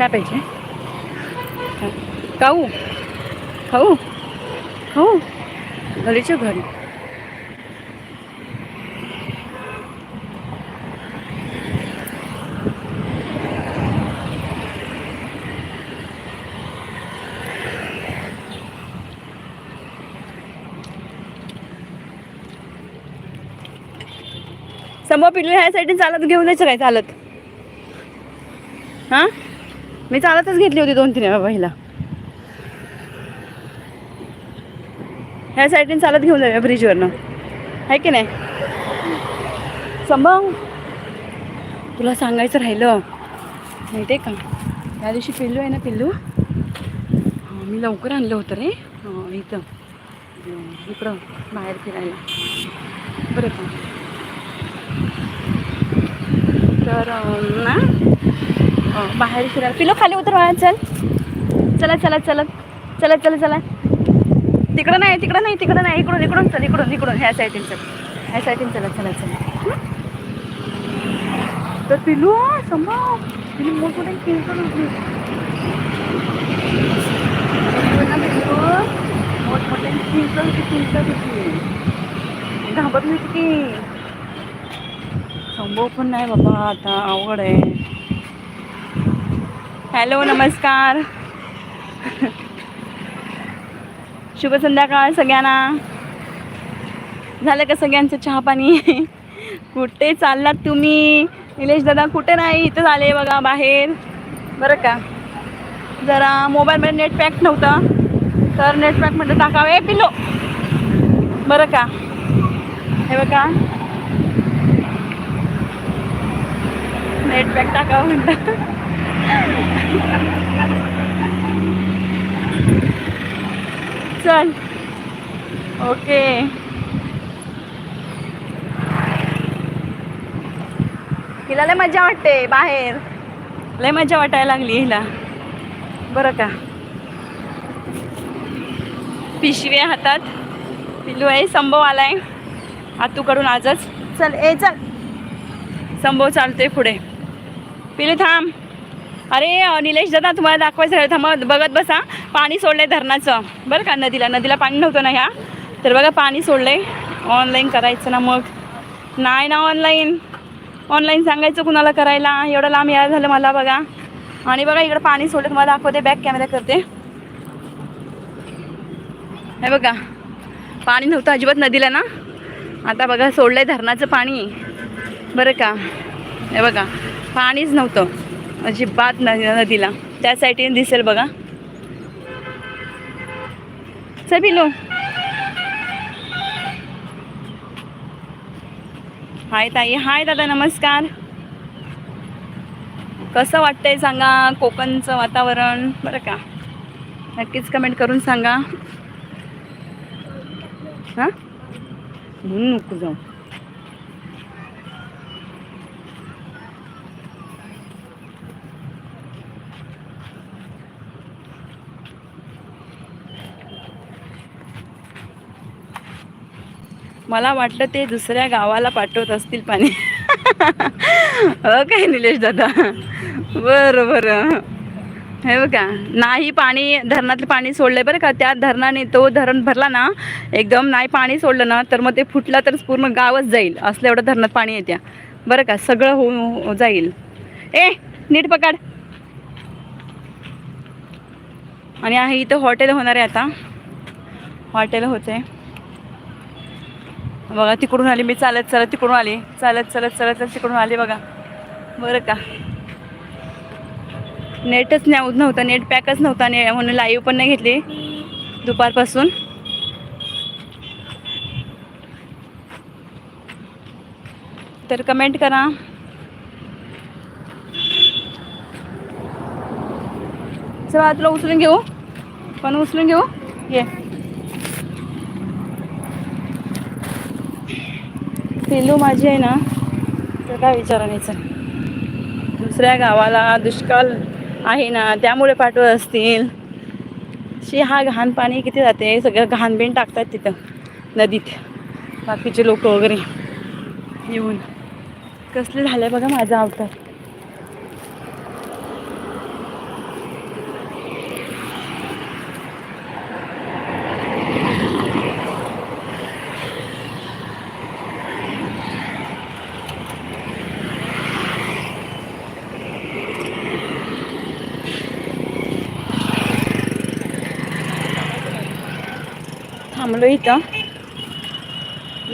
काय पाहिजे काऊ खाऊ. खाऊ. घरीच्या घरी. समोर पिल्लू ह्या साईडने चालत घेऊनच जायचं काय चालत? हां? मी चालतच घेतली होती दोन तीन वेळा पहिला. ह्या साईडने चालत घेऊन जाऊया ब्रिजवरनं आहे की नाही? संभव? तुला सांगायचं राहिलं. माहिती आहे का? त्या दिवशी पिल्लू आहे ना पिल्लू? मी लवकर आणलं होतं रे. इथं. इकडं बाहेर फिरायला. बरं का? तर ना? बाहेर फिरायला. पिलो खाली उतर बाळा चल. चला चला चला. चला चला चला. तिकडं नाही तिकडं नाही तिकडं नाही. इकडून इकडून चल इकडून इकडून. ह्या साईडीन चल. ह्या साईडीन चला चला चला. तर पिलू संभव पिलू मोठमोठे किंकल होती मोठमोठे किंकल होती किंकल होती घाबरली होती की संभव पण नाही बाबा आता आवड आहे. हॅलो नमस्कार. शुभ संध्याकाळ सगळ्यांना. झालं का सगळ्यांचं चहा पाणी कुठे चाललात तुम्ही? निलेश दादा कुठे नाही? इथं आले बघा बाहेर. बरं का? जरा मोबाईलमध्ये नेट पॅक नव्हतं. तर नेट पॅकमध्ये टाकावे. पिलो बरं का? हे बघा. नेट पॅक टाकावं म्हणतं चल. ओके. हिला लय मजा वाटते बाहेर. लय मजा वाटायला लागली हिला. बरं का. पिशवी आहे हातात. पिल्लू आहे संभव आलाय. आतूकडून आजच. चल ए चल. संभव चालतोय पुढे. पिलू थांब. अरे निलेश दादा तुम्हाला दाखवायचं राहिलं थांबा बघत बसा. पाणी सोडलंय धरणाचं. बरं का नदीला नदीला पाणी नव्हतं ना ह्या? तर बघा पाणी सोडलंय. ऑनलाईन करायचं ना मग. नाही ना ऑनलाईन ऑनलाईन सांगायचं कुणाला करायला? एवढं लांब यायला झालं मला बघा. आणि बघा इकडं पाणी सोडलं तुम्हाला दाखवते. बॅक कॅमेरा करते. हे बघा. पाणी नव्हतं अजिबात नदीला ना? आता बघा सोडलंय धरणाचं पाणी. बरं का? हे बघा. पाणीच नव्हतं. अजिबात नदी नदीला. त्या साईडने दिसेल बघा. सभी पिलू हाय ताई हाय दादा नमस्कार. कसं वाटतंय सांगा कोकणचं वातावरण बरं का? नक्कीच कमेंट करून सांगा. हां? म्हणून नको जाऊ. मला वाटलं ते दुसऱ्या गावाला पाठवत असतील पाणी. हो काय निलेश दादा? बरं बरं. हे बघा नाही पाणी धरणातलं पाणी सोडलंय बरं का? त्या धरणाने तो धरण भरला ना एकदम नाही पाणी सोडलं ना तर मग ते फुटलं तर पूर्ण गावच जाईल. असलं एवढं धरणात पाणी येत्या बरं का? सगळं होऊन हो- जाईल. ए नीट पकड. आणि आहे इथं हॉटेल होणार आहे आता. हॉटेल होते बघा तिकडून आली मी. चालत चालत तिकडून आली. चालत चालत चालत चालत तिकडून आली बघा. बरं का. नेटच नाही नव्हतं नेट पॅकच नव्हता ने म्हणून लाईव्ह पण नाही घेतली दुपारपासून. तर कमेंट करा. चला तुला उचलून घेऊ. पण उचलून घेऊ? ये. पिल्लू माझी आहे ना तर काय विचारायचं? दुसऱ्या गावाला दुष्काळ आहे ना त्यामुळे पाठवत असतील. शी हा घाण पाणी किती जाते? सगळं घाण बिण टाकतात तिथं नदीत. बाकीचे लोक वगैरे येऊन. कसले झाले बघा माझा अवतार. थांबलो इथं.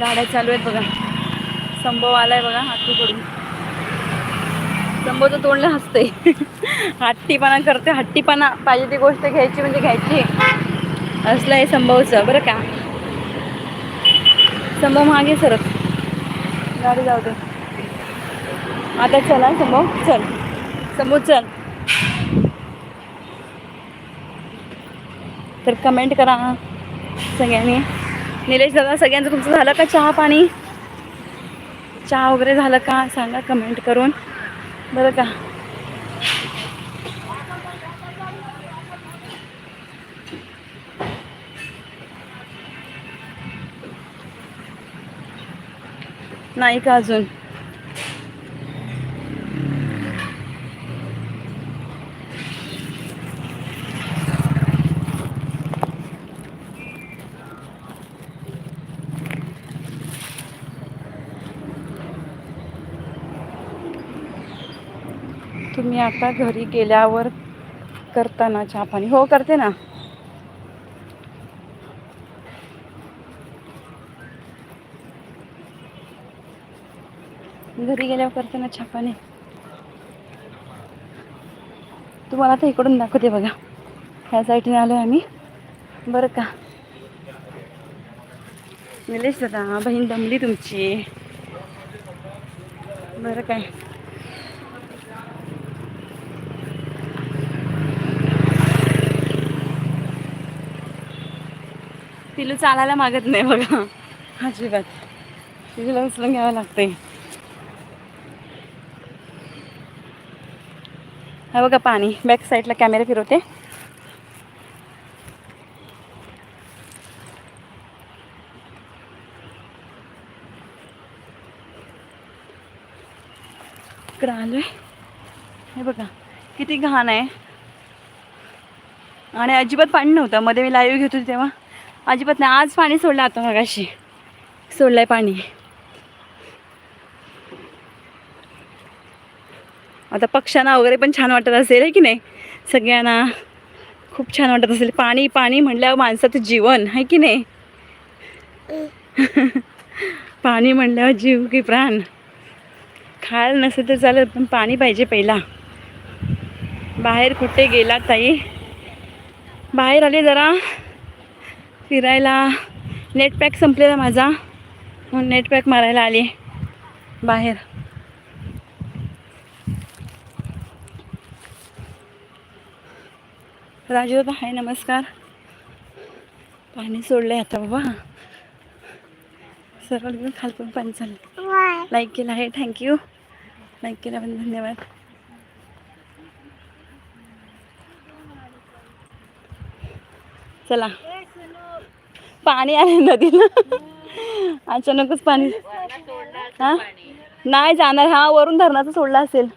गाड्या चालू आहेत बघा. संभव आलाय बघा हातूकडून संभवचं तोंडलं हसते हट्टीपणा करते हट्टीपणा पाहिजे ती गोष्ट घ्यायची म्हणजे घ्यायची. असलं आहे संभवचं बरं का? संभव मागे सरत गाडी जाऊ दे. आता चला संभव. चल. संभव चल. तर कमेंट करा. सगळ्यांनी. निलेश दादा सगळ्यांचं तुमचं झालं का चहा पाणी? चहा वगैरे झालं का? सांगा कमेंट करून. बरं का? नाही का अजून तुम्ही आता घरी गेल्यावर करताना चहा पाणी. हो करते ना. घरी गेल्यावर करते ना चहा तुम्हाला आता इकडून दाखवते बघा. ह्या साईडने आलो आम्ही. बरं का? निलेश दादा बहीण दमली तुमची. बरं काय? पिलू चालायला मागत नाही बघा. अजिबात. तिला उचलून घ्यावं लागतंय. हा बघा पाणी. बॅक साईडला कॅमेरा फिरवते. इकडं आलोय. हे बघा किती घाण आहे. आणि अजिबात पाणी नव्हतं. मध्ये मी लाईव्ह घेत होती तेव्हा. अजिबात नाही. आज पाणी सोडलं आता मगाशी. सोडलंय पाणी. आता पक्ष्यांना वगैरे पण छान वाटत असेल आहे की नाही? सगळ्यांना खूप छान वाटत असेल. पाणी पाणी म्हणल्यावर माणसाचं जीवन आहे की नाही? पाणी म्हणल्यावर जीव की प्राण. खायला नसेल तर चालेल पण पाणी पाहिजे पहिला. बाहेर कुठे गेला ताई? बाहेर आले जरा. फिरायला. नेट पॅक संपलेला माझा. म्हणून नेट पॅक मारायला आले. बाहेर. राजू दादा हाय नमस्कार. पाणी सोडलंय आता बाबा. सरळ घेऊन खालपून पाणी चाललं लाईक केलं आहे. थँक्यू लाईक केल्याबद्दल धन्यवाद. चला. पाणी आले नदीला. अचानकच पाणी. हा? नाही जाणार. हा वरून धरणाचं सोडलं असेल.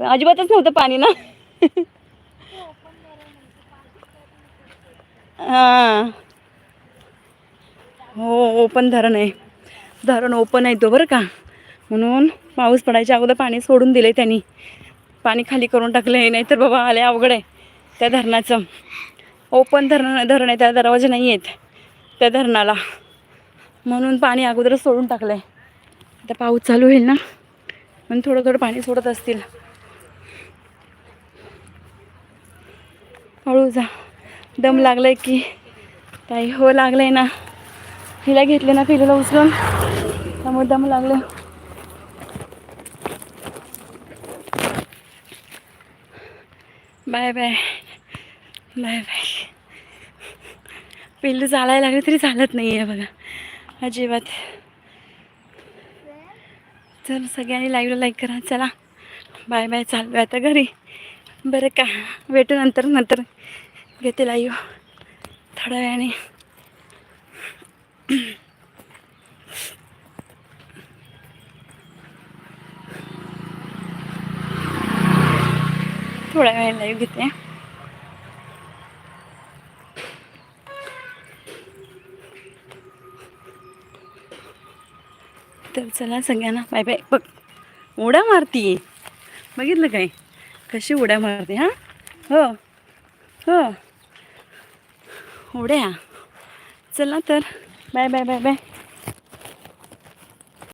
अजिबातच नव्हतं पाणी ना. हां. हो ओपन धरण आहे. धरण ओपन आहे तो बरं का. म्हणून पाऊस पडायच्या अगोदर पाणी सोडून दिले त्यांनी. पाणी खाली करून टाकलं आहे नाहीतर बाबा आले अवघड आहे त्या धरणाचं. ओपन धरण धरण आहे त्या दरवाजे नाही आहेत. त्या धरणाला. म्हणून पाणी अगोदरच सोडून टाकलं आहे आता पाऊस चालू होईल ना? म्हणून थोडं थोडं पाणी सोडत असतील. हळू जा. दम लागलाय की. ताई हो लागलंय ना. हिला घेतले ना पिलेला उचलून. त्यामुळे दम लागलं. Bye bye. Bye bye. पिल्लू चालायला लागले तरी चालत नाही आहे बघा. अजिबात. चल सगळ्यांनी लाईव्हला लाईक करा. चला. बाय बाय चालू आता घरी. बरं का. भेटू नंतर नंतर. घेते लाईव्ह थोड्या वेळाने. थोड्या वेळ लाईव्ह घेते. तर चला सगळ्यांना बाय बाय. बघ उड्या मारती. बघितलं काय कशी उड्या मारते हां? हो हो. उड्या. चला तर. Bye bye bye bye.